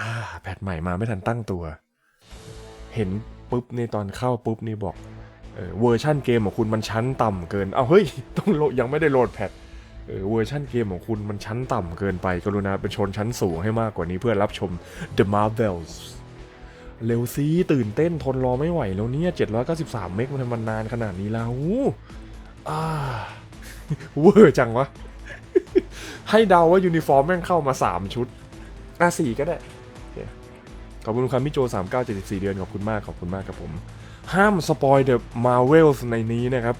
อ่าแพทใหม่มาไม่ทันตั้งตัว เห็นปุ๊บในตอนเข้าปุ๊บนี่บอกเออเวอร์ชั่นเกมของคุณมันชั้นต่ำเกิน เอาเฮ้ย ต้องโหลดยังไม่ได้โหลดแพทเออเวอร์ชั่นเกมของคุณมันชั้นต่ำเกินไป กรุณาเป็นชนชั้นสูงให้มากกว่านี้เพื่อรับชม The Marvels เร็วซีตื่นเต้นทนรอไม่ไหวแล้วเนี่ย 793 เมกมันทำมันนานขนาดนี้แล้วอ่าเวอร์จังวะ ให้เดาว่ายูนิฟอร์มแม่งเข้ามา 3 ชุดอะสี่ก็ได้ ขอบคุณครับมิโจ3974 เดือน ขอบคุณมาก ขอบคุณมากครับผม ห้ามสปอยเดอะมาเวลในนี้นะครับ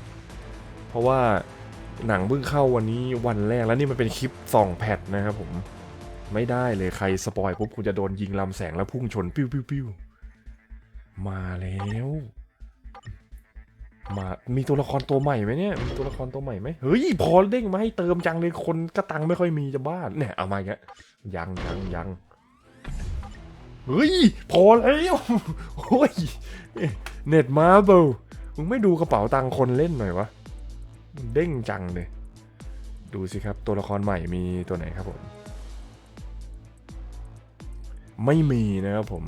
เพราะว่าหนังเพิ่งเข้าวันนี้วันแรกแล้วนี่มันเป็นคลิปสองแพทนะครับผม ไม่ได้เลยใครสปอยปุ๊บคุณจะโดนยิงลำแสงแล้วพุ่งชนปิ้วปิ้วปิ้วมาแล้ว มา มีตัวละครตัวใหม่ไหมเนี่ย มีตัวละครตัวใหม่ไหมเฮ้ย พอเด้งมาให้เติมจังเลยคนกระตังไม่ค่อยมีจะบ้าเนี่ยเอามาอีกแล้วยังยังยังเฮ้ย พอแล้วโอ้ย เน็ตมาเบลมึงไม่ดูกระเป๋าตังค์คนเล่นหน่อยวะ เด้งจังเลย ดูสิครับ ตัวละครใหม่มีตัวไหนครับผม ไม่มีนะครับผม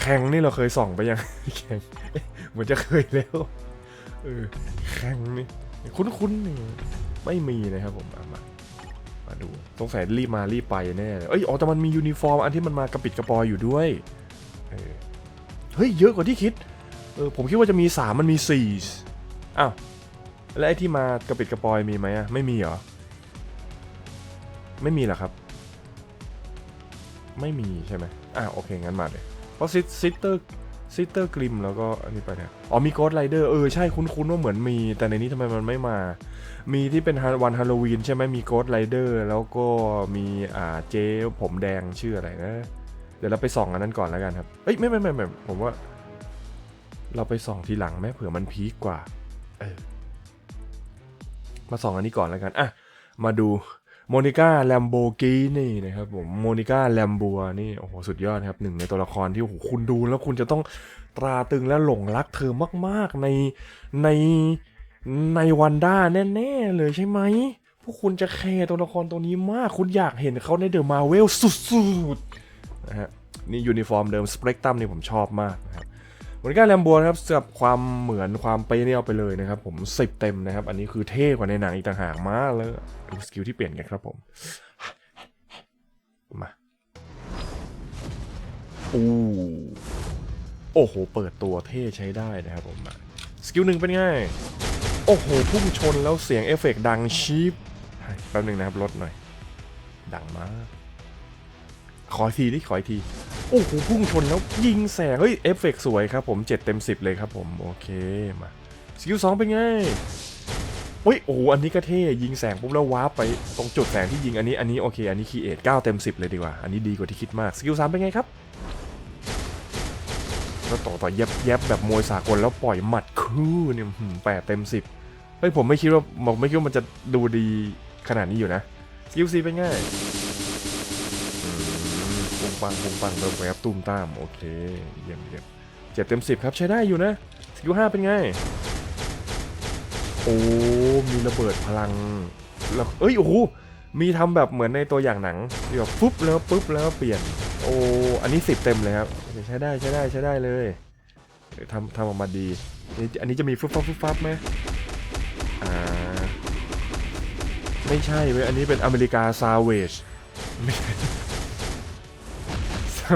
แข่งนี่เราเคยส่องไปยังแข่งเหมือนจะเคยแล้วเออแข่งนี่คุ้นๆนี่ไม่มีนะครับผมเอามามาดูสงสัยรีบมารีบไปแน่เลยเอ้ยอ๋อแต่มันมียูนิฟอร์มอันที่มันมากระปิดกระปอยอยู่ด้วยเออเฮ้ยเยอะกว่าที่คิดเออผมคิดว่าจะมีสามมันมีสี่อ้าวแล้วไอ้ที่มากระปิดกระปอยมีไหมอะไม่มีเหรอไม่มีเหรอครับ ไม่มีใช่ไหมอะโอเคงั้นมาเลย เพราะซิซิสเตอร์ซิสเตอร์กริมแล้วก็อันนี้ไปเนี่ยอ๋อมีโกดไรเดอร์เออใช่คุ้นๆว่าเหมือนมี แต่ในนี้ทำไมมันไม่มา มีที่เป็นวันฮาโลวีนใช่ไหมมีโกดไรเดอร์แล้วก็มีอ่าเจ๊ผมแดงชื่ออะไรนะ เดี๋ยวเราไปส่องอันนั้นก่อนแล้วกันครับเอ้ยไม่ไม่ไม่ไม่ผมว่า เราไปส่องทีหลังไหมเผื่อมันพีคกว่าเออมาส่องอันนี้ก่อนแล้วกันอะมาดู โมนิก้าแลมโบกีนี่นะครับผมโมนิก้าแลมบัวนี่โอ้โหสุดยอดครับหนึ่งในตัวละครที่โอ้โหคุณดูแล้วคุณจะต้องตราตึงและหลงรักเธอมากๆในในในวันด้าแน่ๆเลยใช่ไหมพวกคุณจะแคร์ตัวละครตัวนี้มากคุณอยากเห็นเขาในเดอะมาเวลสุดๆนะฮะนี่ยูนิฟอร์มเดิมสเปกตัมนี่ผมชอบมากนะครับ เหมือนกันแลมโบนะครับสำหรับความเหมือนความเป๊ะเนี่ยเอาไปเลยนะครับ ผมสิบเต็มนะครับ อันนี้คือเท่กว่าในหนังอีกต่างหากมากเลยดูสกิลที่เปลี่ยนกันครับผมมาอู้โอ้โห เปิดตัวเท่ใช้ได้นะครับผมสกิลหนึ่งเป็นไงโอ้โห พุ่งชนแล้วเสียงเอฟเฟกดังชีพแป๊บนึงนะครับลดหน่อย ดังมาก ขอทีดิขออีกที โอ้โหพุ่งชนแล้วยิงแสงเฮ้ยเอฟเฟกต์สวยครับผม 7 เต็ม 10 เลยครับผม โอเคมาสกิลสองเป็นไงเฮ้ยโอ้โหอันนี้ก็เท่ยิงแสงปุ๊บแล้ววาร์ปไปตรงจุดแสงที่ยิงอันนี้อันนี้โอเคอันนี้คีเอท9เต็ม 10 เลยดีกว่า อันนี้ดีกว่าที่คิดมากสกิลสามเป็นไงครับแล้วต่อต่อเย็บเย็บแบบมวยสากลแล้วปล่อยหมัดคู่เนี่ยแปดเต็ม 10เฮ้ยผมไม่คิดว่าผมไม่คิดว่ามันจะดูดีขนาดนี้อยู่นะสกิลสี่เป็นไง ปังปุงปังเริ่มแวบตุ้มตาม โอเค เยี่ยมเยี่ยมเจ็ดเต็มสิบครับใช้ได้อยู่นะสกิลห้าเป็นไง โอ้ มีระเบิดพลังแล้วเอ้ย โอ้โห มีทำแบบเหมือนในตัวอย่างหนังที่แบบปุ๊บแล้วปุ๊บแล้วเปลี่ยน โอ้ อันนี้สิบเต็มเลยครับ ใช้ได้ใช้ได้ใช้ได้เลยทำทำออกมาดี อันนี้จะมีฟุบฟับฟุบฟับไหมอ่า ไม่ใช่เว้ย อันนี้เป็นอเมริกาซาเวจ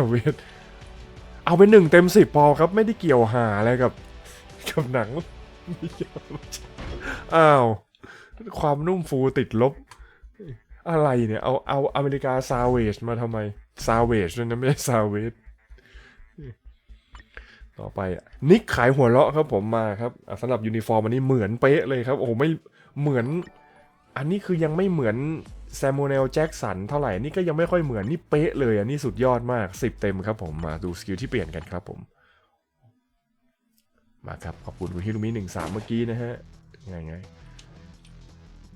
เวตเอาไปหนึ่งเต็มสิบพอครับ ไม่ได้เกี่ยวหาอะไรกับ กับหนังอ้าวความนุ่มฟูติดลบ อะไรเนี่ย เอาเอาอเมริกาซาเวจมาทำไมซาเวจด้วยนะไม่ใช่ซาเวตต่อไปอะนิกขายหัวเราะครับผมมาครับสำหรับยูนิฟอร์มอันนี้เหมือนเป๊ะเลยครับ โอ้โหไม่เหมือน อันนี้คือยังไม่เหมือน แซม u เ l ลแจ็กสันเท่าไหร่นี่ก็ยังไม่ค่อยเหมือนนี่เป๊ะเลยอันนี้สุดยอดมาก 10 เต็มครับผมมาดูสกิลที่เปลี่ยนกันครับผม มาครับ ขอบคุณคุณฮิรุมิหนึ่งสามเมื่อกี้นะฮะไงไง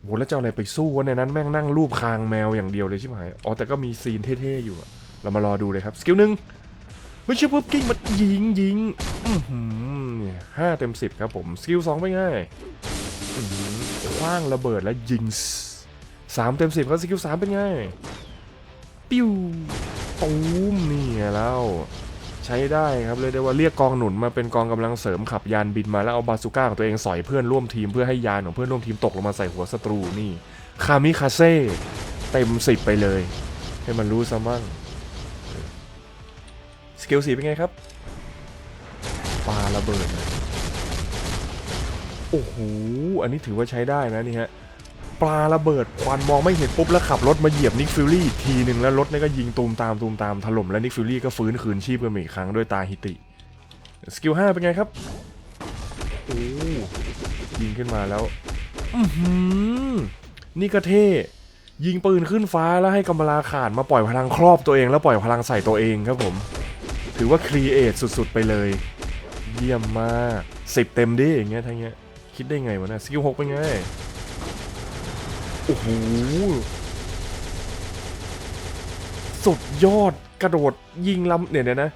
โหแล้วจะอะไรไปสู้วะในนั้นแม่งนั่งรูปคางแมวอย่างเดียวเลยใช่ไหมอ๋อแต่ก็มีซีนเท่ๆอยู่อะเรามารอดูเลยครับสกิลหนึ่งไม่ใช่ปุ๊บกิ้งมันยิงยิงห้าเต็มสิบครับผมสกิลสองเป็นไงอื้อหือคว้างระเบิดแล้วยิง สามเต็มสิบครับสกิลสามเป็นไง ปิ้วตูมนี่แล้วใช้ได้ครับเลยได้ว่าเรียกกองหนุนมาเป็นกองกำลังเสริมขับยานบินมาแล้วเอาบาซูก้าของตัวเองสอยเพื่อนร่วมทีมเพื่อให้ยานของเพื่อนร่วมทีมตกลงมาใส่หัวศัตรูนี่คามิคาเซ่เต็มสิบไปเลย ให้มันรู้ซะมั่งสกิลสีเป็นไงครับปาระเบิดโอ้โหอันนี้ถือว่าใช้ได้นะนี่ฮะ ปลาระเบิดควันมองไม่เห็นปุ๊บแล้วขับรถมาเหยียบนิกฟิลลี่ทีหนึ่งแล้วรถนี่ก็ยิงตูมตามตูมตามถล่มแล้วนิกฟิลลี่ก็ฟื้นคืนชีพกันมาอีกครั้งด้วยตาฮิติสกิล5เป็นไงครับโอ้ยิงขึ้นมาแล้วอือหือนี่ก็เท่ยิงปืนขึ้นฟ้าแล้วให้กำมลาขาดมาปล่อยพลังครอบตัวเอง แล้วปล่อยพลังใส่ตัวเองครับผม ถือว่าครีเอทสุดๆไปเลย เยี่ยมมากสิบเต็มดิอย่างเงี้ยทั้งเงี้ยคิดได้ไงวะเนะสกิลหกเป็นไง โอ้โห สุดยอดกระโดดยิงลำเนี่ยนะ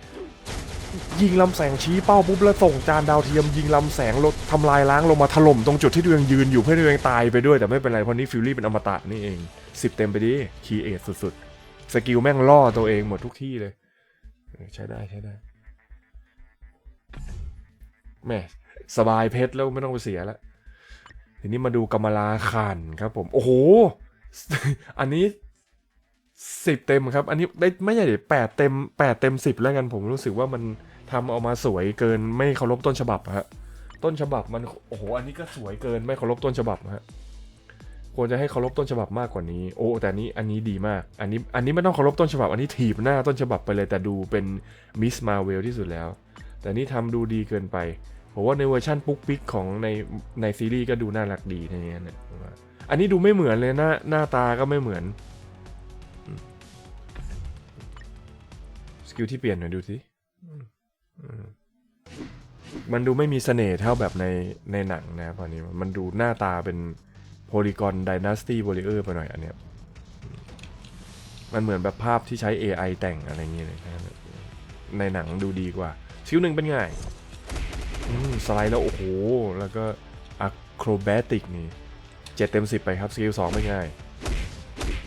ยิงลำแสงชี้เป้าปุ๊บแล้วส่งจานดาวเทียม ยิงลำแสงลดทำลายล้างลงมาถล่มตรงจุดที่ตัวเองยืนอยู่เพื่อให้ตัวเองตายไปด้วยแต่ไม่เป็นไรเพราะนี่ฟิลลี่เป็นอมตะนี่เองสิบเต็มไปดิคีเอทสุดๆ สกิลแม่งล่อตัวเองหมดทุกที่เลย ใช้ได้ใช้ได้แม่สบายเพชรแล้วไม่ต้องไปเสียแล้ว ทีนี้มาดูกำมลาขันครับผม โอ้โห อันนี้สิบเต็มครับ อันนี้ได้ไม่ใช่แปดเต็มแปดเต็มสิบแล้วกันผมรู้สึกว่ามันทำออกมาสวยเกินไม่เคารพต้นฉบับฮะต้นฉบับมันโอ้โหอันนี้ก็สวยเกินไม่เคารพต้นฉบับฮะควรจะให้เคารพต้นฉบับมากกว่านี้ โอ้แต่นี้อันนี้ดีมาก อันนี้อันนี้ไม่ต้องเคารพต้นฉบับ อันนี้ถีบหน้าต้นฉบับไปเลยแต่ดูเป็นมิสมาเวลที่สุดแล้ว แต่นี่ทำดูดีเกินไป ผมว่าในเวอร์ชั่นปุ๊กปิ๊กของในในซีรีส์ก็ดูน่ารักดีในนี้นะผมว่าอันนี้ดูไม่เหมือนเลยหน้าหน้าตาก็ไม่เหมือนสกิลที่เปลี่ยนหน่อยดูสิมันดูไม่มีเสน่ห์เท่าแบบในในหนังนะพอนี้มันดูหน้าตาเป็นโพลีกอนดินาสตี้ w ว r เออร์ไปหน่อยอันเนี้ยมันเหมือนแบบภาพที่ใช้ AI แต่งอะไรเงี้ยเลยนะในหนังดูดีกว่า ชิวหนึ่งเป็นไง สไลด์แล้ว โอ้โห แล้วก็อะโครแบติกนี่เจ็ดเต็มสิบไปครับสกิลสองไม่ง่าย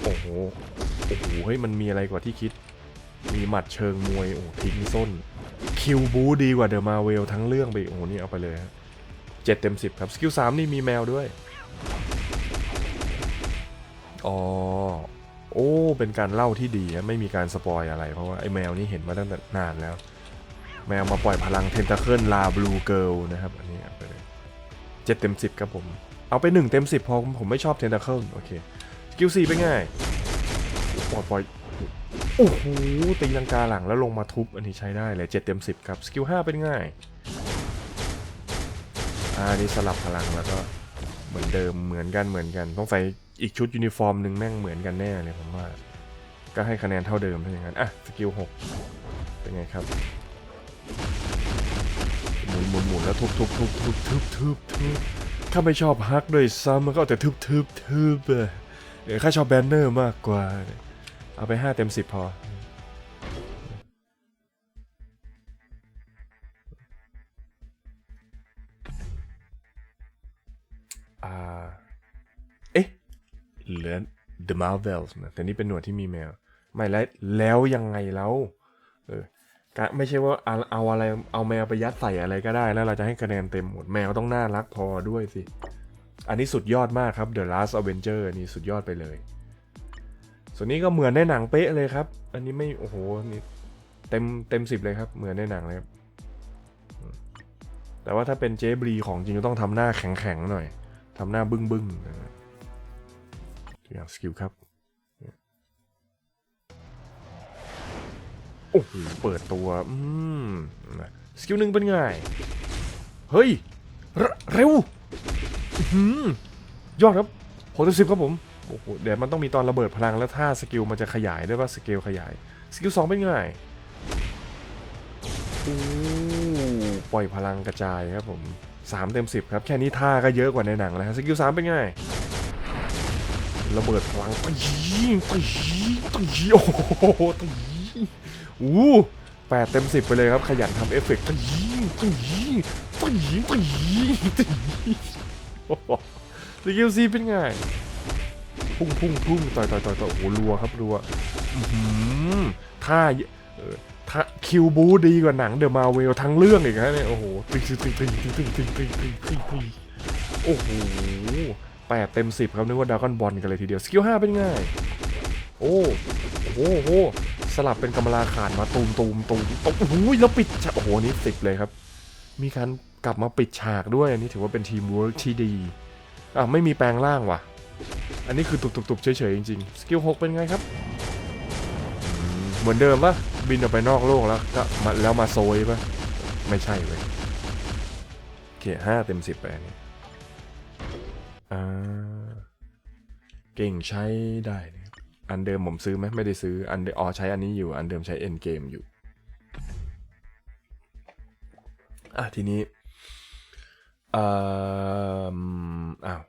โอ้โห โอ้โห เฮ้ย มันมีอะไรกว่าที่คิด มีหมัดเชิงมวย โอ้ทิ้งส้น คิวบูดีกว่าเดอะมาเวลทั้งเรื่องไป โอ้โห นี่เอาไปเลยฮะเจ็ดเต็มสิบครับ สกิลสามนี่มีแมวด้วย อ๋อ โอ้ เป็นการเล่าที่ดีนะไม่มีการสปอยอะไร เพราะว่าไอ้แมวนี่เห็นมาตั้งแต่นานแล้ว แมวมาปล่อยพลังเทนตาเคิลลาบลูเกิลนะครับ อันนี้เอาไปเลยเจ็ดเต็มสิบครับผม เอาไปหนึ่งเต็มสิบพอผมไม่ชอบเทนตาเคิลโอเคสกิลสี่เป็นไงปล่อยปล่อยโอ้โหตีลังกาหลังแล้วลงมาทุบอันนี้ใช้ได้เลยเจ็ดเต็มสิบครับสกิลห้าเป็นงอ่านี่สลับพลังแล้วก็เหมือนเดิมเหมือนกันเหมือนกัน ต้องใส่อีกชุดยูนิฟอร์มหนึ่งแม่งเหมือนกันแน่เลยผมว่า ก็ให้คะแนนเท่าเดิมถ้าอย่างนั้นอะสกิลหกเป็นไงครับ มุนหมุนแล้วทุบทุบทุบทุบทุบทุบทุบข้าไม่ชอบฮักด้วยซ้ำมันก็แต่ทุบทุบทุบเออข้าชอบแบนเนอร์มากกว่า เอาไปห้าเต็มสิบพออ่าเอ๊ะเหลือ The Marvels นะแต่นี่เป็นหนวยที่มีแมว ไม่แล้วแล้วยังไงแล้ว เออ ไม่ใช่ว่าเอาอะไรเอาแมวไปยัดใส่อะไรก็ได้ แล้วเราจะให้คะแนนเต็มหมดแมวต้องน่ารักพอด้วยสิ อันนี้สุดยอดมากครับ The Last Avenger อันนี้สุดยอดไปเลย ส่วนนี้ก็เหมือนในหนังเป๊ะเลยครับ อันนี้ไม่โอ้โหนี่เต็มเต็มสิบเลยครับ เหมือนในหนังเลยครับแต่ว่าถ้าเป็นเจบรีของจริงก็ต้องทำหน้าแข็งๆหน่อยทำหน้าบึ้งๆนะฮะตัวอย่างสกิลครับ โอ้โหเปิดตัวอืมสกิลหนึ่งเป็นไง เฮ้ย เร็วหือยอดครับหกสิบครับผมโอ้โหเดี๋ยวมันต้องมีตอนระเบิดพลังแล้วถ้าสกิลมันจะขยายด้วยว่าสกิลขยาย สกิลสองเป็นไงโอ้ปล่อยพลังกระจายครับผมสามเต็มสิบครับ แค่นี้ท่าก็เยอะกว่าในหนังแล้วสกิลสามเป็นไงระเบิดพลังตีตีตีโอ้โหตี อู้แปดเต็มสิบไปเลยครับ ขยันทำเอฟเฟกต์ตีตีตีตีตีโอ้โหสกิลซีเป็นไง พุ่งพุ่งพุ่งต่อยต่อยต่อยต่อยโอ้โหรัวครับรัวอื้อหือถ้าเออถ้าคิวบูดีกว่าหนังเดอะมาเวลทั้งเรื่องอีกฮะเนี่ยโอ้โหตึงตึงตึงตึงตึงตึงตึงตึงตึงตึงตึงโอ้โหแปดเต็มสิบครับนึกว่าดากอนบอลกันเลยทีเดียว สกิลห้าเป็นไง โอ้โหโอ้โห สลับเป็นกำมะลาขานมาตูมตูมตูมโอ้โหแล้วปิดฉากโอ้โหนี่สิบเลยครับ มีการกลับมาปิดฉากด้วยอันนี้ถือว่าเป็นทีมเวิร์กที่ดีอะไม่มีแปลงร่างว่ะ อันนี้คือตุบๆๆเฉยๆจริงๆสกิลหกเป็นไงครับ เหมือนเดิมปะบินออกไปนอกโลกแล้วก็มาแล้วมาโซยปะไม่ใช่เว้ยโอเคห้าเต็มสิบไปนี่อ่าเก่งใช้ได้ อันเดิมผมซื้อไหมไม่ได้ซื้ออันอ๋อใช้อันนี้อยู่ อันเดิมใช้เอ็นเกมอยู่ อะทีนี้เอ่ออ้าว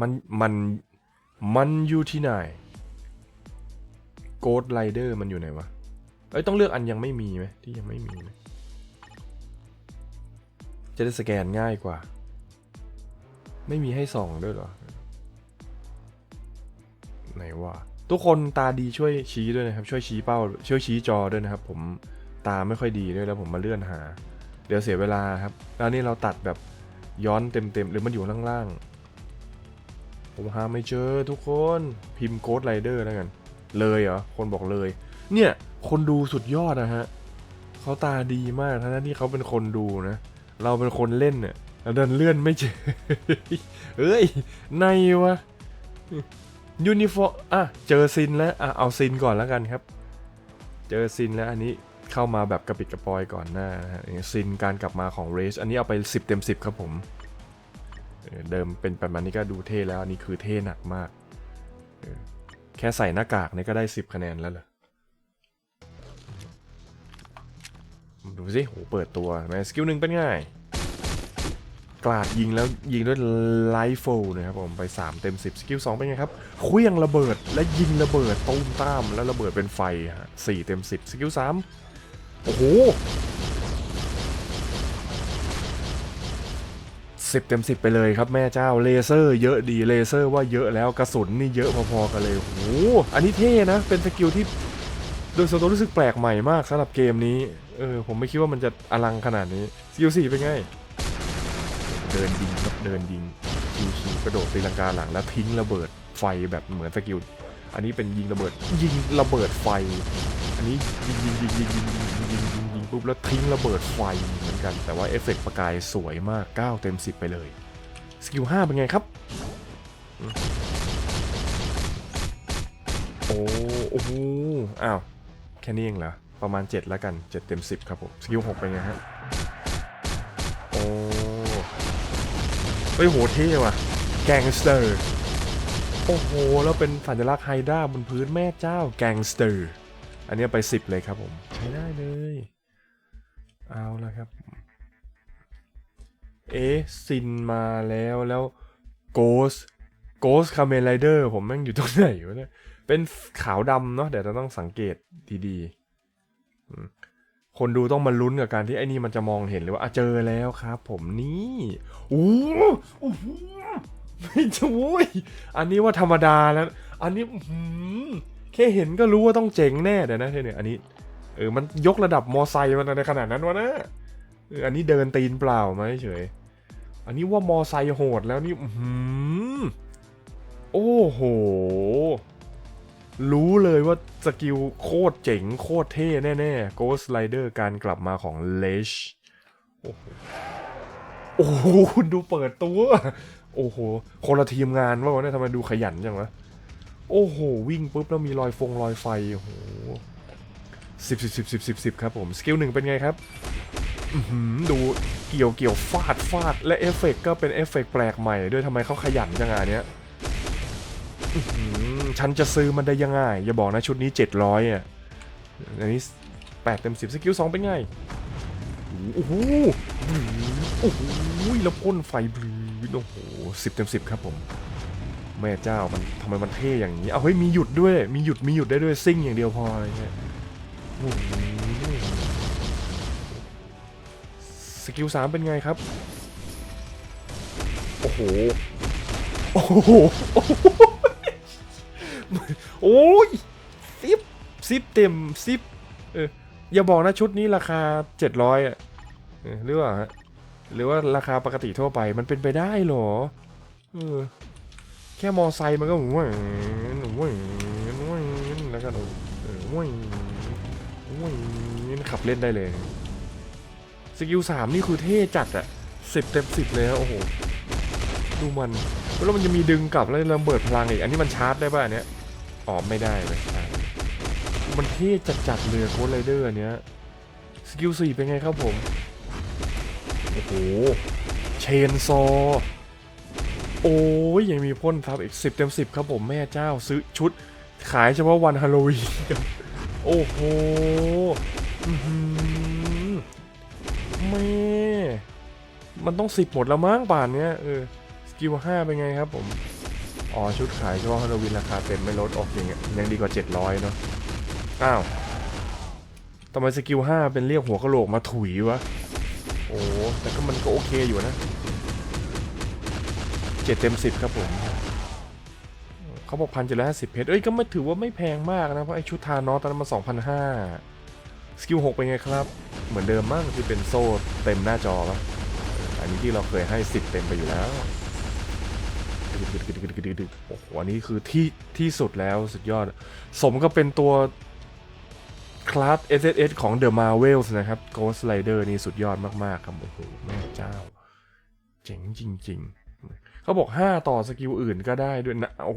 มันมันมันอยู่ที่ไหนโกดไรเดอร์มันอยู่ไหนวะเอ้ยต้องเลือกอันยังไม่มีไหมที่ยังไม่มีไหมจะได้สแกนง่ายกว่า ไม่มีให้ส่องด้วยเหรอ ไหนวะ ทุกคนตาดีช่วยชี้ด้วยนะครับ ช่วยชี้เป้า ช่วยชี้จอด้วยนะครับ ผมตาไม่ค่อยดีด้วยแล้วผมมาเลื่อนหา เดี๋ยวเสียเวลาครับ แล้วนี่เราตัดแบบย้อนเต็มๆหรือมันอยู่ล่างๆ ผมหาไม่เจอทุกคนพิมพ์โกดไรเดอร์แล้วกัน เลยเหรอ คนบอกเลย เนี่ยคนดูสุดยอดนะฮะเขาตาดีมากทั้งที่เขาเป็นคนดูนะ เราเป็นคนเล่นเนี่ยเราเดินเลื่อนไม่เจอเอ้ยในวะ ยูนิฟอร์อะเจอซินแล้วอะเอาซินก่อนแล้วกันครับ เจอซินแล้วอันนี้เข้ามาแบบกระปิดกระปอยก่อนหน้านะฮะซินการกลับมาของเรสอันนี้เอาไป 10 เต็ม 10 ครับผมเดิมเป็นประมาณนี้ก็ดูเท่แล้วอันนี้คือเท่หนักมาก แค่ใส่หน้ากากนี่ก็ได้ 10 คะแนนแล้วเหรอดูสิโหเปิดตัวแมสกิลหนึ่งเป็นไง กลาดยิงแล้วยิงด้วยไลฟ์โฟนะครับผมไป 3 เต็ม 10 สกิล2เป็นไงครับเคลื่องระเบิดและยิงระเบิดตูมตามแล้วระเบิดเป็นไฟฮะ4เต็ม 10 สกิล3โอ้โหสิบเต็มสิบไปเลยครับแม่เจ้าเลเซอร์เยอะดีเลเซอร์ว่าเยอะแล้วกระสุนนี่เยอะพอๆกันเลยโอ้โหอันนี้เท่นะ เป็นสกิลที่โดยส่วนตัวรู้สึกแปลกใหม่มากสำหรับเกมนี้เออผมไม่คิดว่ามันจะอลังขนาดนี้สกิลสี่เป็นไง เดินยิงครับเดินยิงคิวคิวกระโดดตีลังกาหลังแล้วทิ้งระเบิดไฟแบบเหมือนสกิลอันนี้เป็นยิงระเบิดยิงระเบิดไฟ อันนี้ยิงยิงยิงยิงยิงยิงยิงยิงปุ๊บแล้วทิ้งระเบิดไฟเหมือนกัน แต่ว่าเอฟเฟกต์ประกายสวยมาก 9 เต็ม 10 ไปเลยสกิล5เป็นไงครับ โอ้โอ้โหอ้าวแค่นี้เองเหรอ ประมาณ 7 แล้วกัน 7 เต็ม 10 ครับผม สกิล 6 เป็นไงฮะ โอ้ เฮ้ยโหเท่ว่ะ แกงสเตอร์ โอ้โห แล้วเป็นสัญลักษณ์ไฮด้าบนพื้นแม่เจ้าแกงสเตอร์ อันนี้ไป 10 เลยครับผม ใช้ได้เลย เอาละครับ เอ๊ซินมาแล้วแล้วโกสโกสคาเมนไรเดอร์ผมแม่งอยู่ตรงไหนวะเนี่ย เป็นขาวดำเนาะเดี๋ยวเราต้องสังเกตดีๆ คนดูต้องมาลุ้นกับการที่ไอ้นี่มันจะมองเห็นเลยว่าเจอแล้วครับ ผมนี่อู้โอ้โหไม่ช่วยอันนี้ว่าธรรมดาแล้ว อันนี้อืแค่เห็นก็รู้ว่าต้องเจ๋งแน่เดี๋ยวนะเนี่ยอันนี้เออมันยกระดับมอไซค์มันในขนาดนั้นวะนะอันนี้เดินตีนเปล่ามาเฉยอันนี้ว่ามอไซค์โหดแล้วนี่อืโอ้โห รู้เลยว่าสกิลโคตรเจ๋งโคตรเท่แน่ๆ Ghost Rider การกลับมาของเลชโอ้โหโอ้โหคุณดูเปิดตัว โอ้โห คนละทีมงานว่าวะเนี่ยทำไมดูขยันจังวะ โอ้โห วิ่งปุ๊บแล้วมีรอยฟงรอยไฟ โอ้โหสิบสิบสิบสิบสิบสิบครับผม สกิลหนึ่งเป็นไงครับอื้อหือดูเกี่ยวเกี่ยวฟาดฟาด และเอฟเฟกต์ก็เป็นเอฟเฟกต์แปลกใหม่ ด้วยทำไมเขาขยันจังอะเนี้ยอื้อหือ ฉันจะซื้อมันได้ยังไง อย่าบอกนะชุดนี้ 700อะอันนี้แปดเต็มสิบสกิลสองเป็นไงโอ้โหโอ้โหแล้วพ่นไฟบลูโอ้โหสิบเต็มสิบครับผม แม่เจ้ามันทำไมมันเท่อย่างนี้ เอาเฮ้ยมีหยุดด้วย มีหยุดมีหยุดได้ด้วยซิ่งอย่างเดียวพออะไรเงี้ยโอ้โหสกิลสามเป็นไงครับ โอ้โห โอ้โห โอ้ยสิบซิปเต็มซิปเอออย่าบอกนะชุดนี้ราคา700อะเออหรือว่าหรือว่าราคาปกติทั่วไปมันเป็นไปได้เหรอเออแค่มอไซค์มันก็หวงหวงหวงแล้วก็เออหวงหวงขับเล่นได้เลยสกิลสามนี่คือเท่จัดอะสิบเต็มสิบเลยฮะโอ้โหดูมันแล้วมันจะมีดึงกลับแล้วระเบิดพลังอีกอันนี้มันชาร์จได้ป่ะอันเนี้ย อ๋อไม่ได้เลยอะมันเท่จัดๆเลยโค้ดไรเดอร์อันเนี้ยสกิลสี่เป็นไงครับผม โอ้โห เชนซอ โอ้ยยังมีพ่นทับอีกสิบเต็มสิบครับผมแม่เจ้าซื้อชุด ขายเฉพาะวันฮาโลวีนโอ้โหอื้อหือแม่มันต้องสิบหมดแล้วมั้งป่านเนี้ยเออ สกิลห้าเป็นไงครับผม อ๋อ ชุดขายเฉพาะฮาโลวีนราคาเต็มไม่ลดออกอย่างเงี้ยยังดีกว่า 700 เนาะอ้าวทำไมสกิลห้าเป็นเรียกหัวกะโหลกมาถุยวะ โอ้แต่ก็มันก็โอเคอยู่นะเจ็ดเต็มสิบครับผมเขาบอกพันเจ็ดร้อยห้าสิบเพชรเอ้ยก็ไม่ถือว่าไม่แพงมากนะ เพราะไอชุดทานอสตอนนั้นมันสองพันห้าสกิลหกเป็นไงครับ เหมือนเดิมมั้งที่เป็นโซ่เต็มหน้าจอปะอันนี้ที่เราเคยให้สิบเต็มไปอยู่แล้ว โอ้โหอันนี้คือที่ที่สุดแล้วสุดยอด สมก็เป็นตัวคลาส SSS ของ The Marvels นะครับ Ghost Rider นี่สุดยอดมาก ๆ ครับ โอ้โห แม่เจ้า เจ๋งจริง ๆ เขาบอก 5 ต่อสกิลอื่นก็ได้ด้วยนะโอ้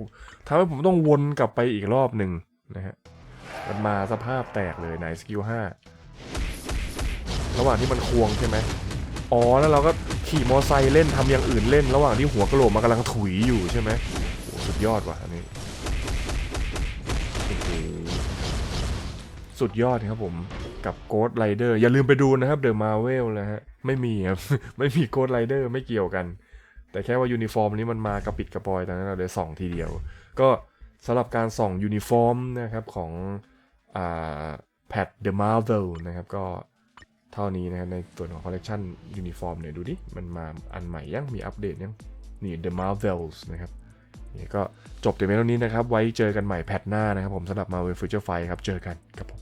ทำให้ผมต้องวนกลับไปอีกรอบหนึ่งนะฮะ มันมาสภาพแตกเลยไหนสกิล 5 ระหว่างที่มันควงใช่ไหม อ๋อ แล้วเราก็ ขี่มอไซค์เล่นทำอย่างอื่นเล่น ระหว่างที่หัวกะโหลกมันกำลังถุยอยู่ใช่ไหมโอ้สุดยอดว่ะอันนี้สุดยอดครับผมกับ Ghost Rider อย่าลืมไปดูนะครับ The Marvel นะฮะไม่มีครับไม่มี Ghost Rider ไม่เกี่ยวกัน แต่แค่ว่ายูนิฟอร์มนี้มันมากระปิดกระปอยตอนนั้นเราเลยส่องทีเดียว ก็สำหรับการส่องยูนิฟอร์มนะครับของอ่าแพด The Marvel นะครับก็ เท่านี้นะครับในส่วนของคอลเลกชันยูนิฟอร์มเนี่ยดูดิ มันมาอันใหม่ยังมีอัปเดตยัง นี่ The Marvels นะครับนี่ก็จบแต่เพียงเท่านี้นะครับ ไว้เจอกันใหม่แพทหน้านะครับผมสำหรับ Marvel Future Fight ครับ เจอกันครับผม